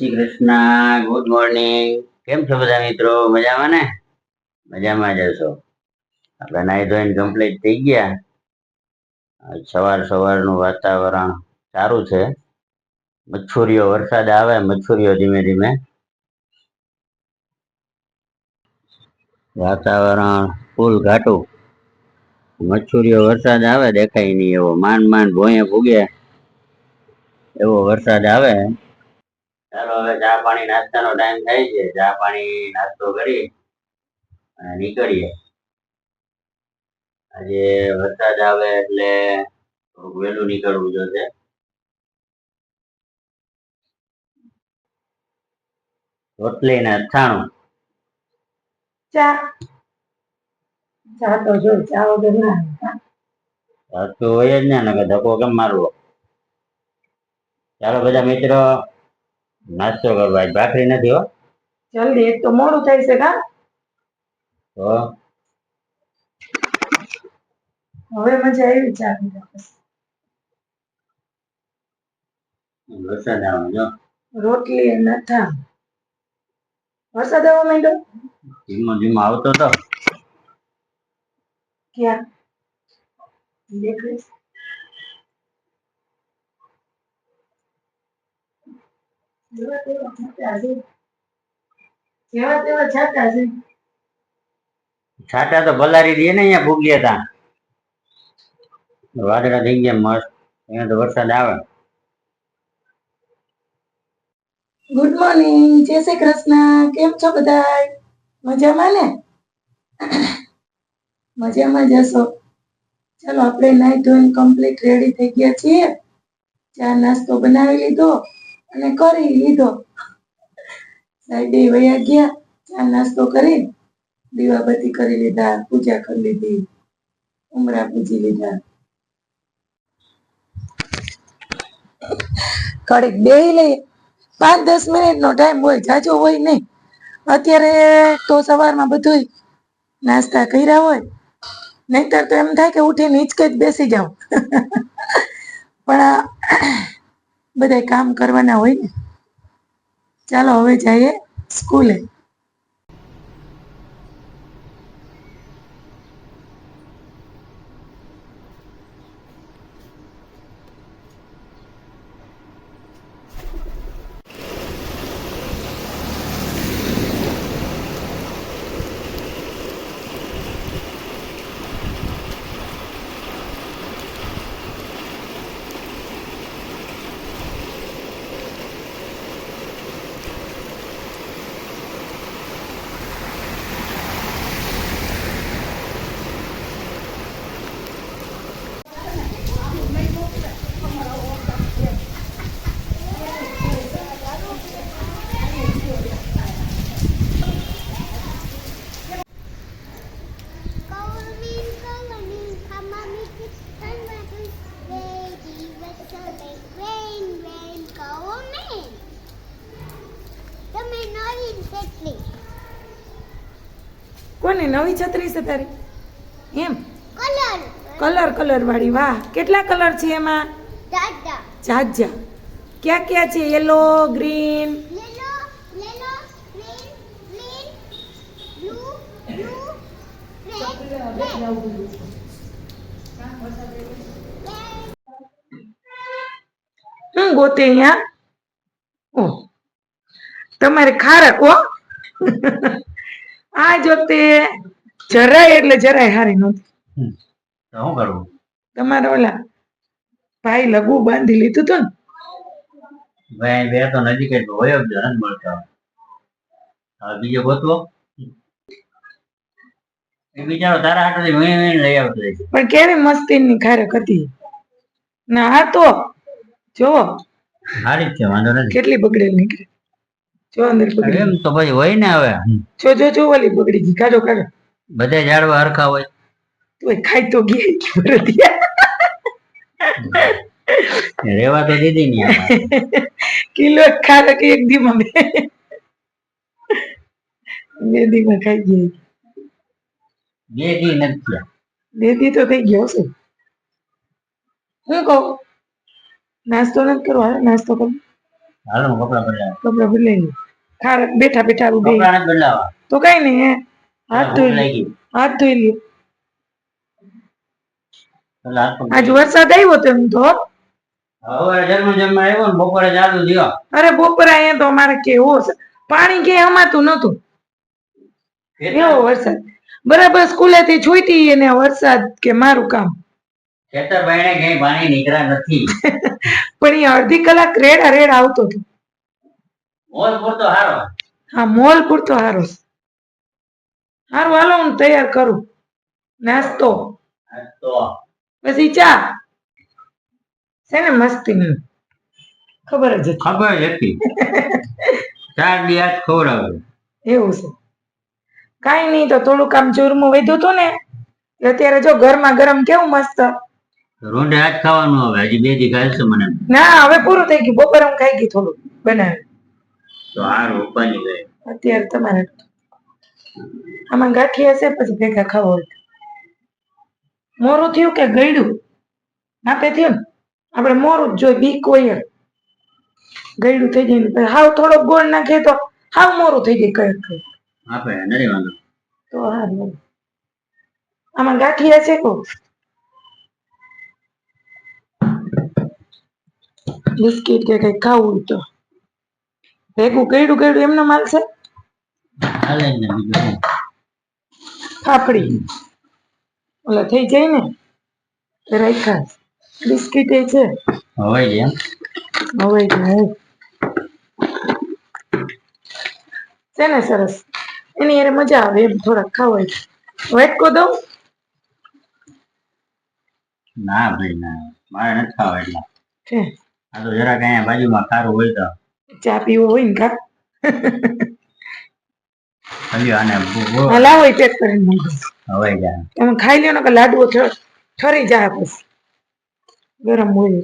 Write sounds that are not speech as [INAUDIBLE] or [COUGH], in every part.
Shri Krishna good morning કેમ છો બધા મિત્રો? મજામાં ને? મજામાં જ હશો. આપણે નાઈ ધોઈને કમ્પ્લીટ થઈ ગયા. સવાર સવારનું વાતાવરણ સારું છે. મચ્છુરીઓ, વરસાદ આવે, મચ્છુરીઓ ધીમે ધીમે. વાતાવરણ ફૂલ ઘાટું. મચ્છુરીઓ, વરસાદ આવે, દેખાય નહીં એવો. માંડ માંડ ભોંયે ભૂગે એવો વરસાદ આવે. ચાલો હવે ચા પાણી નાસ્તાનો ટાઈમ થઈ છે ચા પાણી નાસ્તો કરી અને નીકળીએ. આજે વરસાદ આવે એટલે થોડુંક વહેલું નીકળવું જોશે રોટલી ને અથાણું. ચા. ચા તો જો ચા વગર ના. સાચું હોય જ ને ધક્કો કેમ મારવો? ચાલો બધા મિત્રો નાસ્તો કરવા આજ ભાખરી નથી હો. જલ્દી એક તો મોડું થાય છે કા? તો? હવે મજા આવી ચા પીવા પછી. વરસાદ આવે જો. રોટલી અને અથાણું વરસાદ આવવા માંડ્યો? ધીમો ધીમો આવતો તો. ક્યાં? દેખાય છાટા તો ભલારી દે ને અહીંયા ભૂગ્યા તા. વાદળા થઈ ગયા મસ્ત. અહીંયા તો વરસાદ આવે. ગુડ મોર્નિંગ જય શ્રી કૃષ્ણ. કેમ છો બધા મજામાં ને? મજામાં જશો ચાલો, આપણે નાઈ ધોઈને કમ્પ્લીટ રેડી થઈ ગયા છીએ. ચા નાસ્તો બનાવી લીધો. અને કરી લીધો. સાઈડે વયા ગયા, ચા નાસ્તો કરી, દીવાબત્તી કરી લીધા, પૂજા કરી લીધી, ઉમરા પૂજી લીધા. કડીક બેહી લઈએ પાંચ દસ મિનિટનો ટાઈમ હોય, જાજો હોય નહીં. અત્યારે તો સવારમાં બધું નાસ્તા કર્યા હોય. નહીતર તો એમ થાય કે ઉઠીને હિંચકે જ બેસી જાવ [LAUGHS] પણ આ બધાય કામ કરવાના હોય ને. ચાલો હવે જઈએ સ્કૂલે. કોને નવી છત્રી છે તારી? એમ? કલર. કલર કલર વાળી. વાહ. કેટલા કલર છે એમાં? જાત જા ક્યાં ક્યાં છે? Yellow green? હું ગોતે અહીંયા? ઓહ તમારે ખારક હો. આ જોતે જરાય એટલે જરાય હારી નહોતી. શું કરવું? તમારે ઓલા ભાઈ લઘુ બાંધી લીધું તું ને? ભાઈ બે તો નજીક જ હોય જ નથી મળતા હવે બીજો ગોતવો? એ બિચારો તારા હાથથી વીણ વીણ લઈ આવતો પણ કેવી મસ્તીની ખારક હતી. ના આ તો જો હારી છે વાંધો નથી. કેટલી બગડેલ નીકળી. જો અંદર એમ તો પછી હોય ને હવે. જો જો જો વાલી બગડી ગઈ. કાઢો કાઢો. બધા ઝાડવા હરખા હોય. તો ખાઈ તો ગઈ. રેવા તો દીધી. કિલો ખારક એક દીમાં બે. દીમાં ખાઈ ગઈ. બે દી નથી બે દી તો થઈ ગયો છે હું કહું? નાસ્તો નથી કરવો હાલો નાસ્તો કરો. હાલો કપડા બદલાવ કપડા બદલાઈ લે ખાર બેઠા બેઠા ઊભી કપડા નથી બદલાવા તો કઈ નહીં હે. હાથ ધોઈ લે. હાથ ધોઈ પગ આજ વરસાદ આવ્યો તો એમ તો અરે બપોરે અહીંયા તો અમારે કેવો પાણી કે અમાતું નતું એવો વરસાદ. બરાબર સ્કૂલેથી છૂટી અને વરસાદ કે મારું કામ. ખેતર કઈ પાણી નીકળ્યા નથી. પણ એ અડધી કલાક રેડ રેડ આવતો હતો. મોલ પૂરતો હારો. હા મોલ પૂરતો હારો. હારું હાલો હું તૈયાર કરું. નાસ્તો. પછી ચા. છે ને મસ્તી ખબર જ ખબર હતી. ચાર દિવસ ખવડાવે એવું છે. કાઈ નહીં તો થોડું કામ ચૂરમું વધ્યું હતું ને. અત્યારે જો ગરમા ગરમ કેવું મસ્ત. રોંઢે આજ ખાવાનું હવે હજી બે દી ખાશે મને. ના હવે પૂરું થઈ ગયું. બપોરે હું ખાઈ ગઈ થોડું બનાવી. તો આ રોપાની ગઈ અત્યારે તમારે આમાં ગાંઠી હશે પછી ભેગા ખાવો મોરું થયું કે ગળ્યું? આપે થયું ને? આપણે મોરું જ જોઈ બીક હોય. ગળ્યું થઈ જાય હાવ થોડોક ગોળ નાખીએ તો હાવ મોરું થઈ જાય કઈ કઈ આપે નથી વાંધો. તો હારું આમાં ગાંઠી હશે કો બિસ્કિટ કે કઈ ખાવું તો. ભેગું ગળ્યું ગળ્યું એમને માલશે. ફાફડી. ઓલા થઈ જાય ને? રાખ્યા. બિસ્કિટ એ છે હવે એમ હવે છે ને સરસ. એની યારે મજા આવે એમ થોડાક ખાવાય. વેટકો દઉં? ના ભાઈ ના. મારે નથી ખાવા એટલા. આ તો જરાક અહીંયા બાજુમાં ખારું હોય તો. ચા પીવો હોય ને કા? હલ્યો આને બહુ- બહુ હા લાવો એ પેક કરીને મૂકો હવાઈ જાય તમે ખાઈ લ્યો ને કે લાડવો ઠરી જાય પછી ગરમ હોય.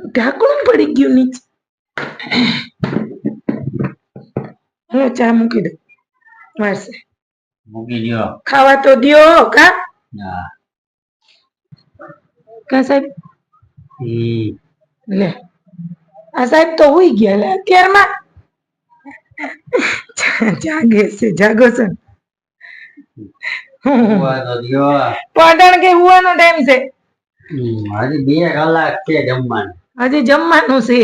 ઢાંકણું પડી ગયું નીચે. હલો ચા મૂકી દો વારસે. મૂકી દો ખાવા તો દ્યો કા? ના. કા સાહેબ? લે. આ સાહેબ તો હુઈ ગયા લે. અત્યારમાં જાગે છે જાગો છો. પાટણ કે હુવાનો ટાઈમ છે? હજી બે કલાક છે જમવાનું. હજી જમવાનું છે.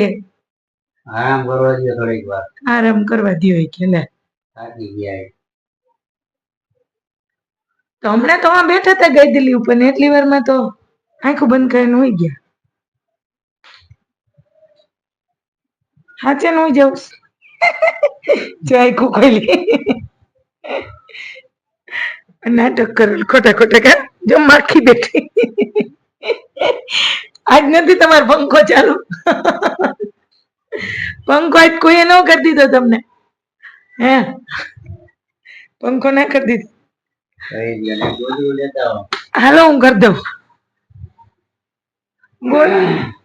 આરામ કરવા દો થોડીક વાર. આરામ કરવા દ્યો કે લે થાકી ગયા તો હમણાં તો આ બેઠા હતા ગઈ દિલ્હી ઉપર ને એટલી વારમાં તો આંખો બંધ કરીને હોઈ ગયા. હાચે નું જાઉં. જો આંખો ખોલી. નાટક કરેલ ખોટા ખોટા કા જો માખી બેઠી. આજ નથી તમારો પંખો ચાલુ. [LAUGHS] પંખો આજ કોઈએ ન કરી દીધો તમને? હે? પંખો ના કરી દીધો. હાલો હું કરી દઉં.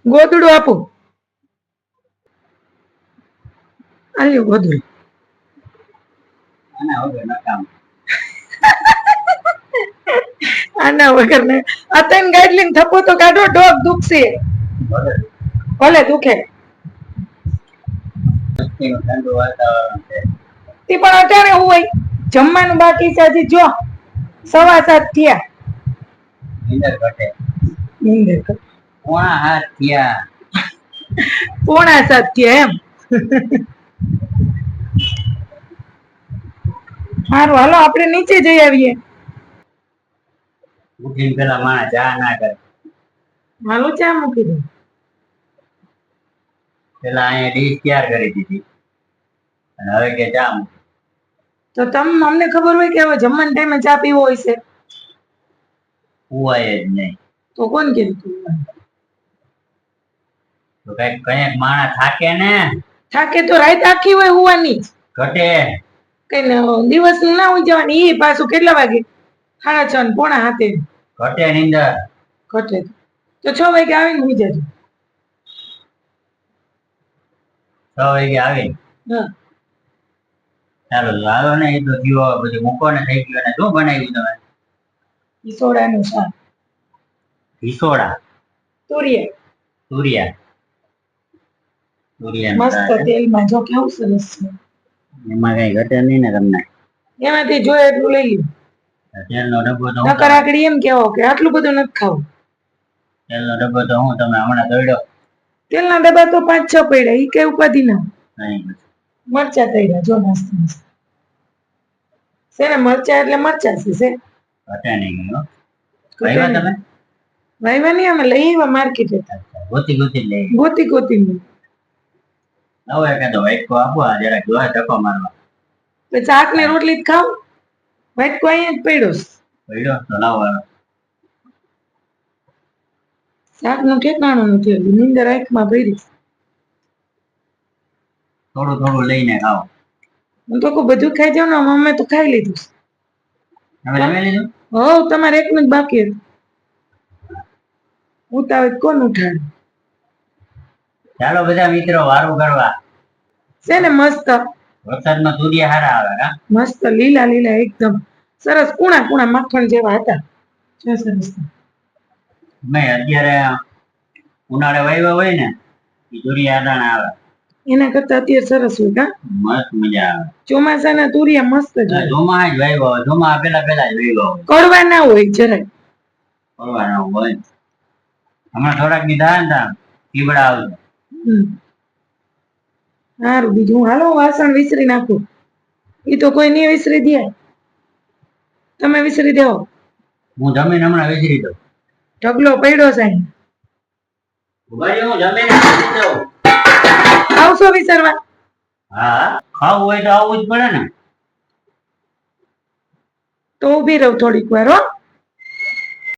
ગોદડું આપું. આલ્યું ગોદડું. આના વગર ને અત્યારે ગાઈડલિંગ થપો તો કાઢો ડોગ દુખશે. ભલે દુખે. ઠંડુ વાતાવરણ છે. તે પણ અટાણે હોય. જમવાનું બાકી છે હજી જો. સવા સાત થયા. નીંદર ઘટે. નીંદર. પોણા હાથ થયા. પોણા સાત થયા એમ. સારું હાલો આપણે નીચે જઈ આવીએ. મૂકીને પેલા માણસ ચા ના કરે. હાલો ચા મૂકી દઉં પેલા અહીંયા ડીશ તૈયાર કરી દીધી. અને હવે કે ચા તો તમ અમને ખબર હોય કે હવે જમવાના ટાઈમે ચા પીવો હોય છે? ઉવાય જ નહીં. તો કોણ કીધું તો? કંઈક કંઈક માણસ થાકે ને? થાકે તો રાત આખી હોય હોવાની જ. ઘટે. કઈ દિવસ ના હોય જવાની એ પાછું કેટલા વાગે? સાડા છ ને પોણા હાથે. ઘટે નીંદર. ઘટે તો. છ વાગે આવીને હોઈ જજો. છ વાગે આવી ચાલો લાવો ને એ તો જીવો બધું મૂકો ને થઈ ગયો. અને શું બનાવ્યું તમે? ઈસોડાનું શાક. હિસોડા તુરિયા. તુરિયા. તુરિયા મસ્ત તેલમાં જો કેવું સરસ છે. એમાં કઈ ઘટે નહીં ને તમને. એમાંથી જોઈએ એટલું લઈ લ્યો. તેલનો ડબ્બો તો નકર આગળ એમ કેવો કે આટલું બધું નથી ખાવું. તેલનો ડબ્બો તો હું તમે હમણાં દોડ્યો તેલના ડબ્બા તો પાંચ છ પડ્યા ઈ કઈ ઉપાધિ ના મરચા તૈયાર જો મસ્ત છે મરચા એટલે મરચા છે વાયવા નહીં અમે લઈ આવ્યા માર્કેટ ગોતી ગોતી લઈ ગોતી ગોતી નવો એકાદો વાઇટકો આપો આ જરાક જોવા ધક્કો મારવા. તો શાક ને રોટલી જ ખાવ. વાટકો અહીંયા જ પડ્યો પડ્યો? તો લાવો હાલો. શાકનું ઠેકાણું નથી હજુ નીંદર આંખમાં પડી થોડું થોડું લઈને ખાઓ હું તો કહું બધું ખાઈ જાવ ને અમે તો ખાઈ લીધું તમે જમી લીધું હો તમારે એકનું જ બાકી હતું ઉતાવળ કોણ ઉઠાડે ચાલો બધા મિત્રો વારું કરવા છે ને મસ્ત વરસાદમાં સૂર્ય હારા આવે હા મસ્ત લીલા લીલા એકદમ સરસ કુણા કુણા માખણ જેવા હતા સરસ મેં અત્યારે ઉનાળે વાવ્યા હોય ને એ તુરિયા અડાણા આવે. એના કરતા અત્યારે સરસ હોય કા? મસ્ત મજા આવે. ચોમાસાના તુરિયા મસ્ત જ હોય. ધોમા જ વાવ્યા હોય જોમાં પેલા પેલા જ વાવ્યા હોય. કડવા ના હોય જરાય. કરવાના હોય. હમણાં થોડાક દીધા ને તા પીવડા આવશે સારું બીજું હાલો વાસણ વિસરી નાખું. એ તો કોઈ નહીં વિસરી દે. તમે વિસરી દેવો. હું જમીન હમણાં વિસરી દઉં. ઢગલો પડ્યો છે. ઊભા આવશો વિસરવા હા ખાવું હોય તો આવવું જ પડે ને. તો ઊભી રહું થોડીક વાર હો.